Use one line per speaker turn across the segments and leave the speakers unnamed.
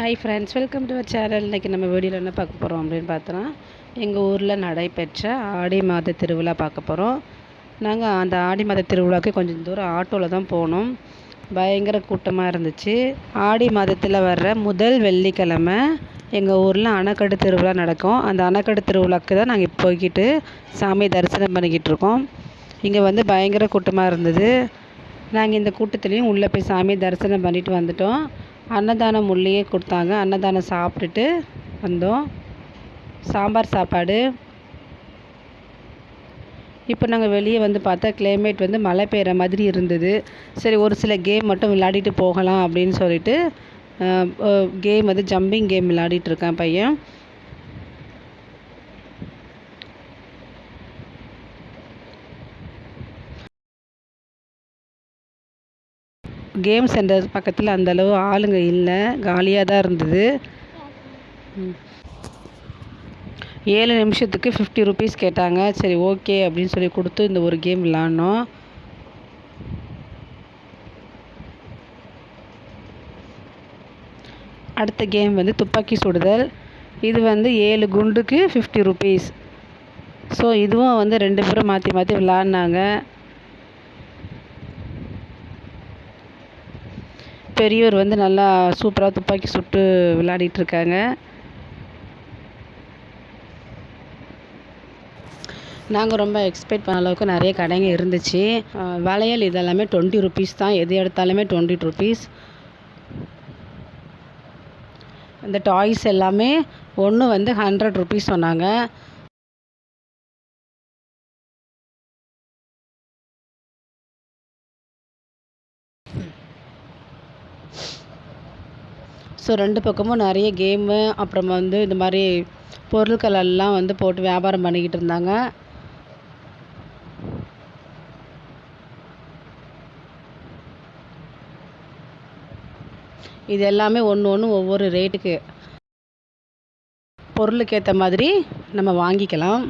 Hi friends welcome to our channel இன்றைக்கி நம்ம வீடியோவில் என்ன பார்க்க போகிறோம் அப்படின்னு பார்த்தோன்னா எங்கள் ஊரில் நடைபெற்ற ஆடி மாத திருவிழா பார்க்க போகிறோம் நாங்கள் அந்த ஆடி மாத திருவிழாவுக்கு கொஞ்சம் தூரம் ஆட்டோவில் தான் போனோம். பயங்கர கூட்டமாக இருந்துச்சு. ஆடி மாதத்தில் வர்ற முதல் வெள்ளிக்கிழமை எங்கள் ஊரில் அணைக்கட்டு திருவிழா நடக்கும். அந்த அணைக்கட்டு திருவிழாக்கு தான் நாங்கள் போய்கிட்டு சாமி தரிசனம் பண்ணிக்கிட்டு இருக்கோம். இங்கே வந்து பயங்கர கூட்டமாக இருந்தது. நாங்கள் இந்த கூட்டத்துலேயும் உள்ளே போய் சாமி தரிசனம் பண்ணிட்டு வந்துட்டோம். அன்னதானம் உள்ளேயே கொடுத்தாங்க. அன்னதானம் சாப்பிட்டுட்டு வந்தோம். சாம்பார் சாப்பாடு. இப்போ நாங்கள் வெளியே வந்து பார்த்தா கிளைமேட் வந்து மழை பெய்கிற மாதிரி இருந்தது. சரி ஒரு சில கேம் மட்டும் விளையாடிட்டு போகலாம் அப்படின்னு சொல்லிட்டு கேம் வந்து ஜம்பிங் கேம் விளையாடிட்டு இருக்கான் பையன். கேம் சென்டர் பக்கத்தில் அந்தளவு ஆளுங்க இல்லை. காலியாக தான் இருந்தது. ஏழு நிமிஷத்துக்கு ஃபிஃப்டி ருபீஸ் கேட்டாங்க. சரி ஓகே அப்படின்னு சொல்லி கொடுத்து இந்த ஒரு கேம் விளாட்னோம். அடுத்த கேம் வந்து துப்பாக்கி சுடுதல். இது வந்து ஏழு குண்டுக்கு ஃபிஃப்டி ருபீஸ் ஸோ இதுவும் வந்து ரெண்டு பேரும் மாற்றி மாற்றி விளாட்னாங்க. பெரியவர் வந்து நல்லா சூப்பராக துப்பாக்கி சுட்டு விளையாடிட்டு இருக்காங்க நாங்கள் ரொம்ப எக்ஸ்பெக்ட் பண்ண அளவுக்கு நிறைய கடைங்க இருந்துச்சு. வளையல் இதெல்லாமே டுவெண்ட்டி ருபீஸ் தான். எது எடுத்தாலுமே டுவெண்ட்டி ருபீஸ் இந்த டாய்ஸ் எல்லாமே ஒன்று வந்து ஹண்ட்ரட் ருபீஸ் சொன்னாங்க. ஸோ ரெண்டு பக்கமும் நிறைய கேமு அப்புறம் வந்து இந்த மாதிரி பொருட்கள் எல்லாம் வந்து போட்டு வியாபாரம் பண்ணிக்கிட்டு இருந்தாங்க. இது எல்லாமே ஒன்று ஒன்று ஒவ்வொரு ரேட்டுக்கு பொருளுக்கு ஏற்ற மாதிரி நம்ம வாங்கிக்கலாம்.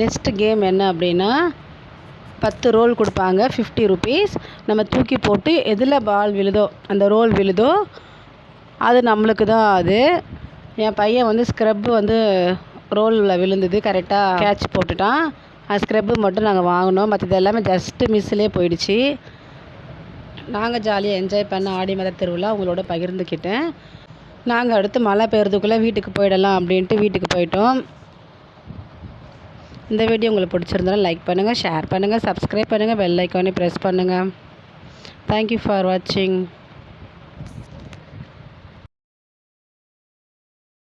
நெக்ஸ்ட்டு கேம் என்ன அப்படின்னா பத்து ரோல் கொடுப்பாங்க ஃபிஃப்டி ருபீஸ் நம்ம தூக்கி போட்டு எதில் பால் விழுதோ அந்த ரோல் விழுதோ அது நம்மளுக்கு தான் அது. என் பையன் வந்து ஸ்க்ரப்பு வந்து ரோலில் விழுந்தது கரெக்டாக கேட்ச் போட்டுட்டான். அந்த ஸ்க்ரப்பு மட்டும் நாங்கள் வாங்கினோம். மற்றது எல்லாமே ஜஸ்ட்டு மிஸ்ஸிலே போயிடுச்சு. நாங்கள் ஜாலியாக என்ஜாய் பண்ண ஆடி மத திருவிழா உங்களோட பகிர்ந்துக்கிட்டேன். நாங்கள் அடுத்து மழை பெய்யறதுக்குள்ளே வீட்டுக்கு போயிடலாம் அப்படின்ட்டு வீட்டுக்கு போயிட்டோம். இந்த வீடியோ உங்களுக்கு பிடிச்சிருந்தாலும் லைக் பண்ணுங்கள் ஷேர் பண்ணுங்கள் சப்ஸ்கிரைப் பண்ணுங்கள் பெல் ஐக்கானே ப்ரெஸ் பண்ணுங்கள் தேங்க்யூ ஃபார் வாட்சிங்